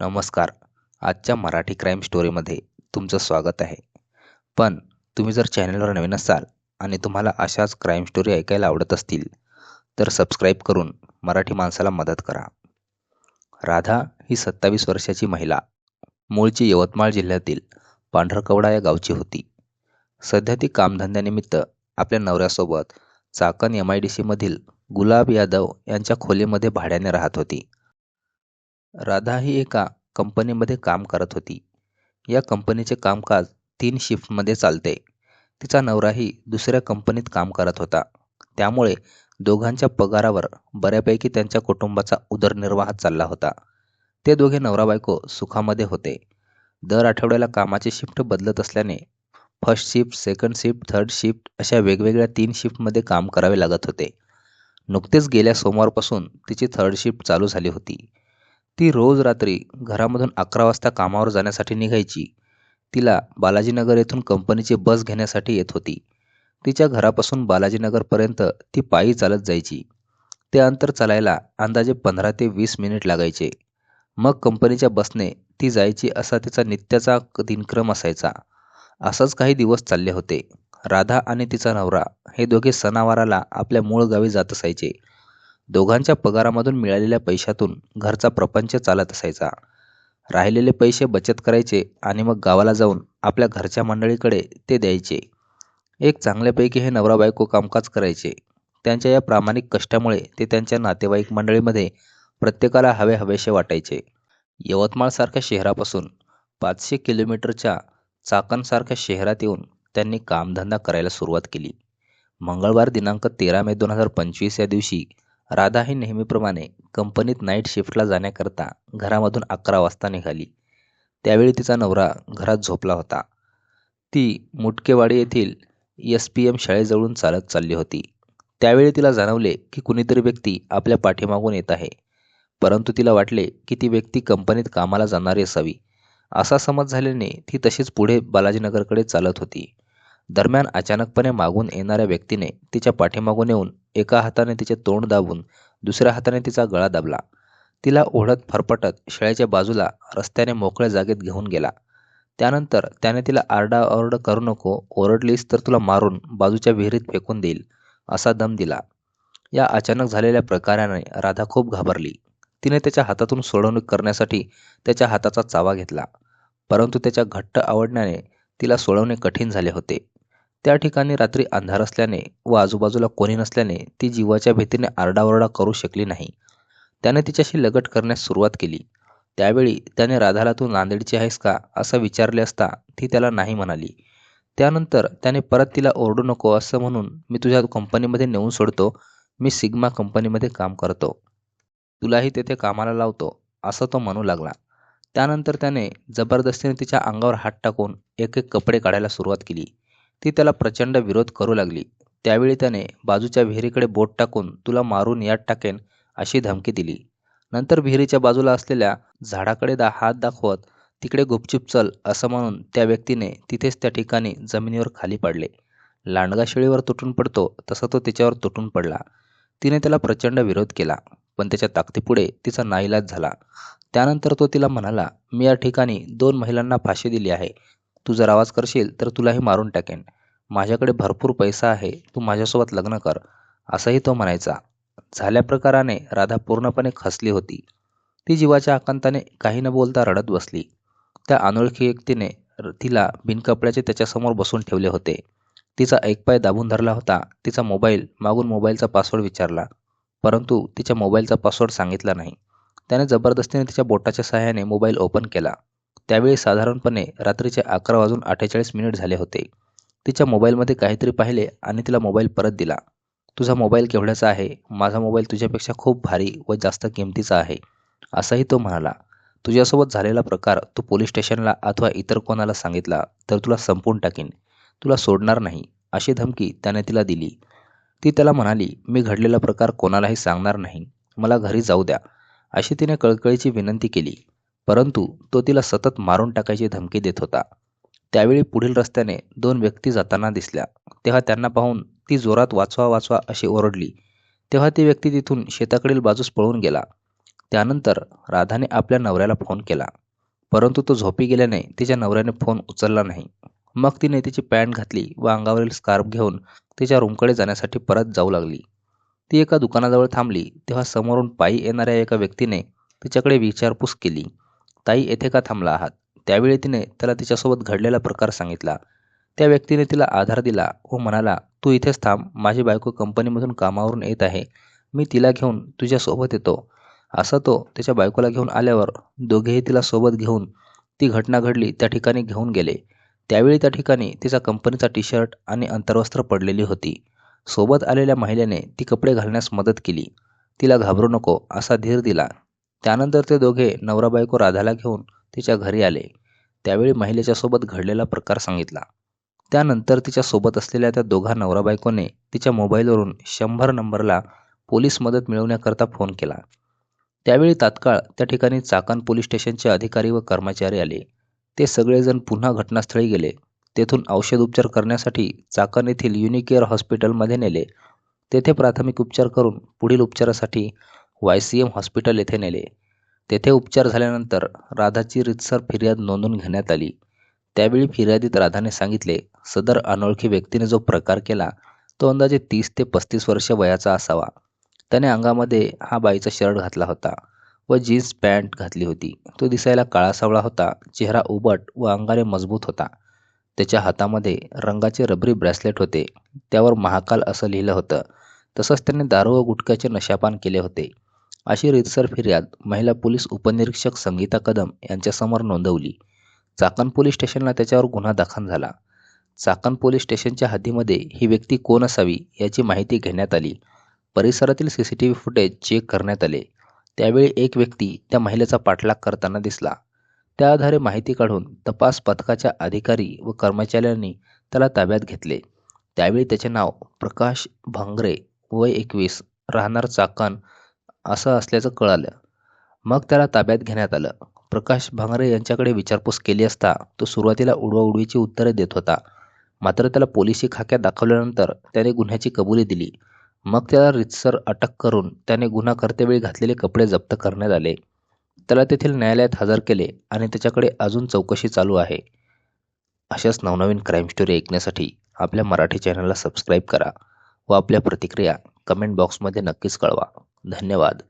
नमस्कार. आजच्या मराठी क्राईम स्टोरीमध्ये तुमचं स्वागत आहे. पण तुम्ही जर चॅनलवर नवीन असाल आणि तुम्हाला अशाच क्राईम स्टोरी ऐकायला आवडत असतील तर सबस्क्राईब करून मराठी माणसाला मदत करा. राधा ही सत्तावीस वर्षाची महिला. मूळची यवतमाळ जिल्ह्यातील पांढरकवडा या गावची होती. सध्या ती कामधंद्यानिमित्त आपल्या नवऱ्यासोबत चाकण एम आय डी सीमधील गुलाब यादव यांच्या खोलीमध्ये भाड्याने राहत होती. राधा ही एका कंपनीमध्ये काम करत होती. या कंपनीचे कामकाज तीन शिफ्टमध्ये चालते. तिचा नवराही दुसऱ्या कंपनीत काम करत होता. त्यामुळे दोघांच्या पगारावर बऱ्यापैकी त्यांच्या कुटुंबाचा उदरनिर्वाह चालला होता. ते दोघे नवरा बायको सुखामध्ये होते. दर आठवड्याला कामाची शिफ्ट बदलत असल्याने first shift second shift third shift अशा वेगवेगळ्या तीन शिफ्टमध्ये काम करावे लागत होते. नुकतेच गेल्या सोमवारपासून तिची थर्ड शिफ्ट चालू झाली होती. ती रोज रात्री घरामधून अकरा वाजता कामावर जाण्यासाठी निघायची. तिला बालाजीनगर येथून कंपनीची बस घेण्यासाठी येत होती. तिच्या घरापासून बालाजीनगरपर्यंत ती पायी चालत जायची. ते अंतर चालायला अंदाजे पंधरा ते वीस मिनिट लागायचे. मग कंपनीच्या बसने ती जायची असा तिचा नित्याचा दिनक्रम असायचा. असंच काही दिवस चालले होते. राधा आणि तिचा नवरा हे दोघे सणावाराला आपल्या मूळ गावी जात असायचे. दोघांच्या पगारामधून मिळालेल्या पैशातून घरचा प्रपंच चालत असायचा. राहिलेले पैसे बचत करायचे आणि मग गावाला जाऊन आपल्या घरच्या मंडळीकडे ते द्यायचे. एक चांगल्यापैकी हे नवरा बायको कामकाज करायचे. त्यांच्या या प्रामाणिक कष्टामुळे ते त्यांच्या नातेवाईक मंडळीमध्ये प्रत्येकाला हवे हवेसे वाटायचे. यवतमाळसारख्या शहरापासून पाचशे किलोमीटरच्या चाकणसारख्या शहरात येऊन त्यांनी कामधंदा करायला सुरुवात केली. मंगळवार दिनांक तेरा मे दोन हजार पंचवीस या दिवशी राधा ही नेहमीप्रमाणे कंपनीत नाईट शिफ्टला जाण्याकरता घरामधून अकरा वाजता निघाली. त्यावेळी तिचा नवरा घरात झोपला होता. ती मुटकेवाडी येथील एस पी एम शाळेजवळून चालत चालली होती. त्यावेळी तिला जाणवले की कुणीतरी व्यक्ती आपल्या पाठीमागून येत आहे. परंतु तिला वाटले की ती व्यक्ती कंपनीत कामाला जाणारी असावी. असा समज झाल्याने ती तशीच पुढे बालाजीनगरकडे चालत होती. दरम्यान अचानकपणे मागून येणाऱ्या व्यक्तीने तिच्या पाठीमागून येऊन एका हाताने तिचे तोंड दाबून दुसऱ्या हाताने तिचा गळा दाबला. तिला ओढत फरफटत शेळ्याच्या बाजूला रस्त्याने मोकळ्या जागेत घेऊन गेला. त्यानंतर त्याने तिला आरडाओरड करू नको ओरडलीस तर तुला मारून बाजूच्या विहिरीत फेकून देईल असा दम दिला. या अचानक झालेल्या प्रकाराने राधा खूप घाबरली. तिने त्याच्या हातातून सोडवणूक करण्यासाठी त्याच्या हाताचा चावा घेतला. परंतु त्याच्या घट्ट आवडण्याने तिला सोडवणे कठीण झाले होते. त्या ठिकाणी रात्री अंधार असल्याने व आजूबाजूला कोणी नसल्याने ती जीवाच्या भीतीने आरडाओरडा करू शकली नाही. त्याने तिच्याशी लगट करण्यास सुरुवात केली. त्यावेळी त्याने राधाला तू नांदेडची आहेस का? असं विचारले असता ती त्याला नाही म्हणाली. त्यानंतर त्याने परत तिला ओरडू नको असं म्हणून मी तुझ्या कंपनीमध्ये नेऊन सोडतो. मी सिग्मा कंपनीमध्ये काम करतो. तुलाही तेथे कामाला लावतो असं तो म्हणू लागला. त्यानंतर त्याने जबरदस्तीने तिच्या अंगावर हात टाकून एक एक कपडे काढायला सुरुवात केली. ती त्याला प्रचंड विरोध करू लागली. त्यावेळी त्याने बाजूच्या विहिरीकडे बोट टाकून तुला मारून यात टाकेन अशी धमकी दिली. नंतर विहिरीच्या बाजूला असलेल्या झाडाकडे दा हात दाखवत तिकडे गुपचूप चल असं म्हणून त्या व्यक्तीने तिथेच त्या ठिकाणी जमिनीवर खाली पडले. लांडगा शेळीवर तुटून पडतो तसा तो तिच्यावर तुटून पडला. तिने त्याला प्रचंड विरोध केला पण त्याच्या ताकदीपुढे तिचा नाईलाज झाला. त्यानंतर तो तिला म्हणाला मी या ठिकाणी दोन महिलांना फाशी दिली आहे. तू जर आवाज करशील तर तुलाही मारून टाकेन. माझ्याकडे भरपूर पैसा आहे तू माझ्यासोबत लग्न कर असंही तो म्हणायचा. झाल्या प्रकाराने राधा पूर्णपणे खसली होती. ती जीवाच्या आकांताने काही न बोलता रडत बसली. त्या अनोळखी व्यक्तीने तिला बिनकपड्याचे त्याच्यासमोर बसून ठेवले होते. तिचा एक पाय दाबून धरला होता तिचा मोबाईल मागून मोबाईलचा पासवर्ड विचारला. परंतु तिच्या मोबाईलचा पासवर्ड सांगितला नाही. त्याने जबरदस्तीने तिच्या बोटाच्या सहाय्याने मोबाईल ओपन केला. त्यावेळी साधारणपणे रात्रीचे अकरा वाजून अठ्ठेचाळीस मिनिट झाले होते. तिच्या मोबाईलमध्ये काहीतरी पाहिले आणि तिला मोबाईल परत दिला. तुझा मोबाईल केवढ्याचा आहे? माझा मोबाईल तुझ्यापेक्षा खूप भारी व जास्त किमतीचा आहे असंही तो म्हणाला. तुझ्यासोबत झालेला प्रकार तू पोलीस स्टेशनला अथवा इतर कोणाला सांगितला तर तुला संपून टाकीन. तुला सोडणार नाही अशी धमकी त्याने तिला दिली. ती त्याला म्हणाली मी घडलेला प्रकार कोणालाही सांगणार नाही. मला घरी जाऊ द्या अशी तिने कळकळीची विनंती केली. परंतु तो तिला सतत मारून टाकायची धमकी देत होता. त्यावेळी पुढील रस्त्याने दोन व्यक्ती जाताना दिसल्या. तेव्हा त्यांना पाहून ती जोरात वाचवा वाचवा अशी ओरडली. तेव्हा ती व्यक्ती तिथून शेताकडील बाजूस पळून गेला. त्यानंतर राधाने आपल्या नवऱ्याला फोन केला. परंतु तो झोपी गेल्याने तिच्या नवऱ्याने फोन उचलला नाही. मग तिने तिची पॅन्ट घातली व अंगावरील स्कार्फ घेऊन तिच्या रूमकडे जाण्यासाठी परत जाऊ लागली. ती एका दुकानाजवळ थांबली. तेव्हा समोरून पायी येणाऱ्या एका व्यक्तीने तिच्याकडे विचारपूस केली. ताई येथे का थांबला आहात? त्यावेळी तिने त्याला तिच्यासोबत घडलेला प्रकार सांगितला. त्या व्यक्तीने तिला आधार दिला व म्हणाला तू इथेच थांब माझी बायको कंपनीमधून कामावरून येत आहे. मी तिला घेऊन तुझ्यासोबत येतो. असं तो त्याच्या बायकोला घेऊन आल्यावर दोघेही तिला सोबत घेऊन ती घटना घडली त्या ठिकाणी घेऊन गेले. त्यावेळी त्या ठिकाणी तिचा कंपनीचा टी शर्ट आणि अंतर्वस्त्र पडलेली होती. सोबत आलेल्या महिलेने ती कपडे घालण्यास मदत केली. तिला घाबरू नको असा धीर दिला. त्यानंतर ते दोघे नवरा बायको राधाला घेऊन तिच्या घरी आले. त्यावेळी महिलेच्या सोबत घडलेला प्रकार सांगितला. त्यानंतर तिच्या सोबत असलेल्या त्या दोघा नवरा बायकोने तिच्या मोबाईलवरून शंभर नंबरला पोलीस मदत मिळवण्याकरता फोन केला. त्यावेळी तात्काळ त्या ठिकाणी चाकण पोलीस स्टेशनचे अधिकारी व कर्मचारी आले. ते सगळेजण पुन्हा घटनास्थळी गेले. तेथून औषध उपचार करण्यासाठी चाकण येथील युनिकेअर हॉस्पिटलमध्ये नेले. तेथे प्राथमिक उपचार करून पुढील उपचारासाठी वाय सी एम हॉस्पिटल येथे नेले. तेथे उपचार झाल्यानंतर राधाची रितसर फिर्याद नोंदवून घेण्यात आली. त्यावेळी फिर्यादीत राधाने सांगितले सदर अनोळखी व्यक्तीने जो प्रकार केला तो अंदाजे तीस ते पस्तीस वर्ष वयाचा असावा. त्याने अंगामध्ये हा बाईचा शर्ट घातला होता व जीन्स पॅन्ट घातली होती. तो दिसायला काळा सावळा होता चेहरा उबट व अंगाने मजबूत होता. त्याच्या हातामध्ये रंगाचे रबरी ब्रेसलेट होते. त्यावर महाकाल असं लिहिलं होतं. तसंच त्याने दारू व गुटख्याचे नशापान केले होते. अशी रीतसर फिर्याद महिला पोलीस उपनिरीक्षक संगीता कदम यांच्यासमोर नोंदवली. चाकण पोलीस स्टेशनला त्याच्यावर गुन्हा दाखल झाला. चाकण पोलीस स्टेशनच्या हद्दीमध्ये ही व्यक्ती कोण असावी याची माहिती घेण्यात आली. परिसरातील C C T V footage check करण्यात आले. त्यावेळी एक व्यक्ती त्या महिलेचा पाठलाग करताना दिसला. त्या आधारे माहिती काढून तपास पथकाच्या अधिकारी व कर्मचाऱ्यांनी त्याला ताब्यात घेतले. त्यावेळी त्याचे नाव प्रकाश भांगरे वय एकवीस राहणार चाकण असं असल्याचं कळालं. मग त्याला ताब्यात घेण्यात आलं. प्रकाश भांगरे यांच्याकडे विचारपूस केली असता तो सुरुवातीला उडवाउडवीची उत्तरे देत होता. मात्र त्याला पोलिसी खाक्यात दाखवल्यानंतर त्याने गुन्ह्याची कबुली दिली. मग त्याला रितसर अटक करून त्याने गुन्हा करतेवेळी घातलेले कपडे जप्त करण्यात आले. त्याला तेथील न्यायालयात हजर केले आणि त्याच्याकडे अजून चौकशी चालू आहे. अशाच नवनवीन क्राईम स्टोरी ऐकण्यासाठी आपल्या मराठी चॅनलला सबस्क्राईब करा व आपल्या प्रतिक्रिया कमेंट बॉक्समध्ये नक्कीच कळवा. धन्यवाद.